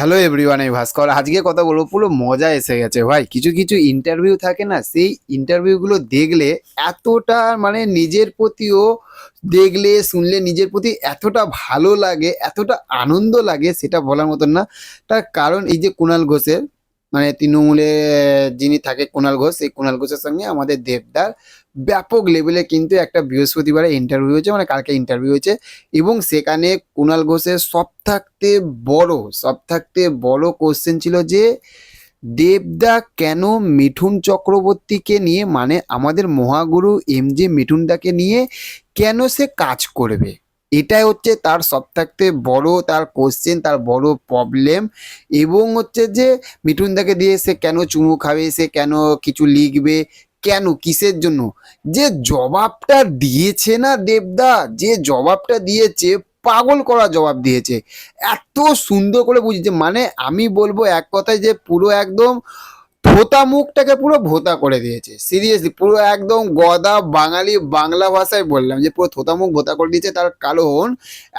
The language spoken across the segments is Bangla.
হ্যালো এভরিওয়ান, আমি ভাস্কর। আজকে কথা বলব, পুরো মজা এসে গেছে ভাই। কিছু কিছু ইন্টারভিউ থাকে না, সেই ইন্টারভিউগুলো দেখলে এতটা মানে নিজের প্রতিও দেখলে, শুনলে নিজের প্রতি এতটা ভালো লাগে, এতটা আনন্দ লাগে, সেটা বলার মতন না। তার কারণ এই যে কুণাল ঘোষের মানে তৃণমূলে যিনি থাকে কুণাল ঘোষ এই কুণাল ঘোষের সঙ্গে আমাদের দেবদার ব্যাপক লেভেলে কিন্তু একটা বৃহস্পতিবারে ইন্টারভিউ হয়েছে মানে কালকে ইন্টারভিউ হয়েছে। এবং সেখানে কুণাল ঘোষের সব থাকতে বড়, সব থাকতে বড় কোশ্চেন ছিল যে, দেবদা কেন মিঠুন চক্রবর্তীকে নিয়ে মানে আমাদের মহাগুরু এম জি মিঠুনদাকে নিয়ে কেন সে কাজ করবে? এটাই হচ্ছে তার সব থাকতে বড়, তার কোশ্চেন তার বড় প্রবলেম এবং হচ্ছে যে, মিঠুনদাকে দিয়ে সে কেন চুমু খাবে, সে কেন কিছু লিখবে কেন? কিসের জন্য? যে জবাবটা দিয়েছে না দেবদা, যে জবাবটা দিয়েছে, পাগল করা জবাব দিয়েছে। এত সুন্দর করে বুঝেছে। মানে আমি বলব এক কথায় যে পুরো একদম ভোতা মুখটাকে পুরো ভোতা করে দিয়েছে। সিরিয়াসলি পুরো একদম গদা বাঙালি বাংলা ভাষায় বললাম যে পুরো থোতা মুখ ভোতা করে দিয়েছে তার কারণ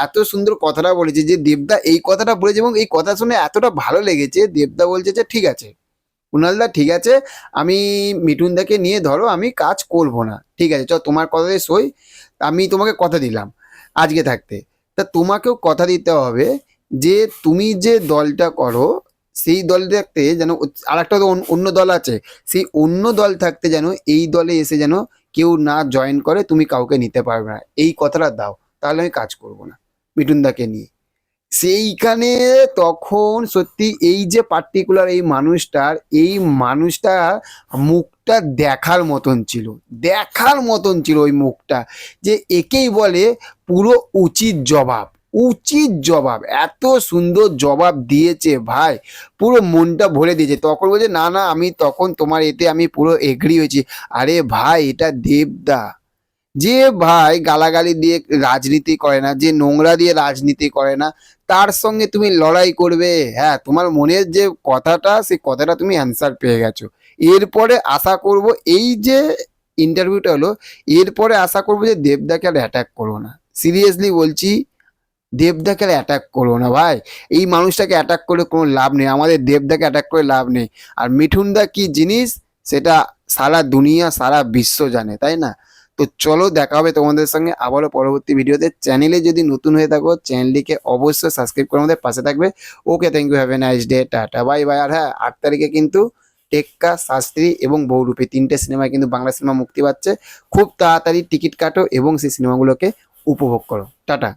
এত সুন্দর কথাটা বলেছে যে দেবদা এই কথাটা বলেছে এবং এই কথা শুনে এতটা ভালো লেগেছে। দেবদা বলছে যে ঠিক আছে। কুণালদা, ঠিক আছে। আমি মিঠুনদাকে নিয়ে, ধরো, আমি কাজ করব না। ঠিক আছে চ তোমার কথাতে সই। আমি তোমাকে কথা দিলাম আজকে থাকতে। তা তোমাকেও কথা দিতে হবে যে, তুমি যে দলটা করো, সেই দল থাকতে যেন আর একটা অন্য দল আছে, সেই অন্য দল থাকতে যেন এই দলে এসে যেন কেউ না জয়েন করে, তুমি কাউকে নিতে পারবে না। এই কথাটা দাও, তাহলে আমি কাজ করব না মিঠুনদাকে নিয়ে। সেইখানে তখন সত্যি এই যে পার্টিকুলার এই মানুষটার, এই মানুষটা মুখটা দেখার মতন ছিল, দেখার মতন ছিল ওই মুখটা যে একেই বলে পুরো উচিত জবাব উচিত জবাব, এত সুন্দর জবাব দিয়েছে ভাই, পুরো মনটা ভরে দিয়েছে, তখন বলছে, না না, আমি তখন তোমার এতে আমি পুরো এগ্রি হয়েছি। আরে ভাই, এটা দেবদা যে ভাই গালাগালি দিয়ে রাজনীতি করে না, যে নোংরা দিয়ে রাজনীতি করে না, তার সঙ্গে তুমি লড়াই করবে। হ্যাঁ তোমার মনের যে কথাটা, সেই কথাটা তুমি অ্যান্সার পেয়ে গেছো। এরপরে আশা করব এই যে ইন্টারভিউটা হলো, এরপরে আশা করব যে দেবদাকে আর অ্যাটাক করো না। সিরিয়াসলি বলছি, দেবদাকে আর অ্যাটাক করো না ভাই। এই মানুষটাকে অ্যাটাক করে কোনো লাভ নেই, আমাদের দেবদাকে অ্যাটাক করে লাভ নেই। আর মিঠুনদা কি জিনিস, সেটা সারা দুনিয়া, সারা বিশ্ব জানে, তাই না? তো চলো দেখা হবে তোমাদের সঙ্গে আবারও পরবর্তী ভিডিওতে। চ্যানেলে যদি নতুন হয়ে থাকো চ্যানেলটিকে অবশ্যই সাবস্ক্রাইব করে আমাদের পাশে থাকবে। Okay thank you have a nice day tata bye bye আর হ্যাঁ আট তারিখে কিন্তু টেক্কা, শাস্ত্রী এবং বহুরূপী তিনটে সিনেমায় কিন্তু বাংলা সিনেমা মুক্তি পাচ্ছে। খুব তাড়াতাড়ি টিকিট কাটো এবং সেই সিনেমাগুলোকে উপভোগ করো। টাটা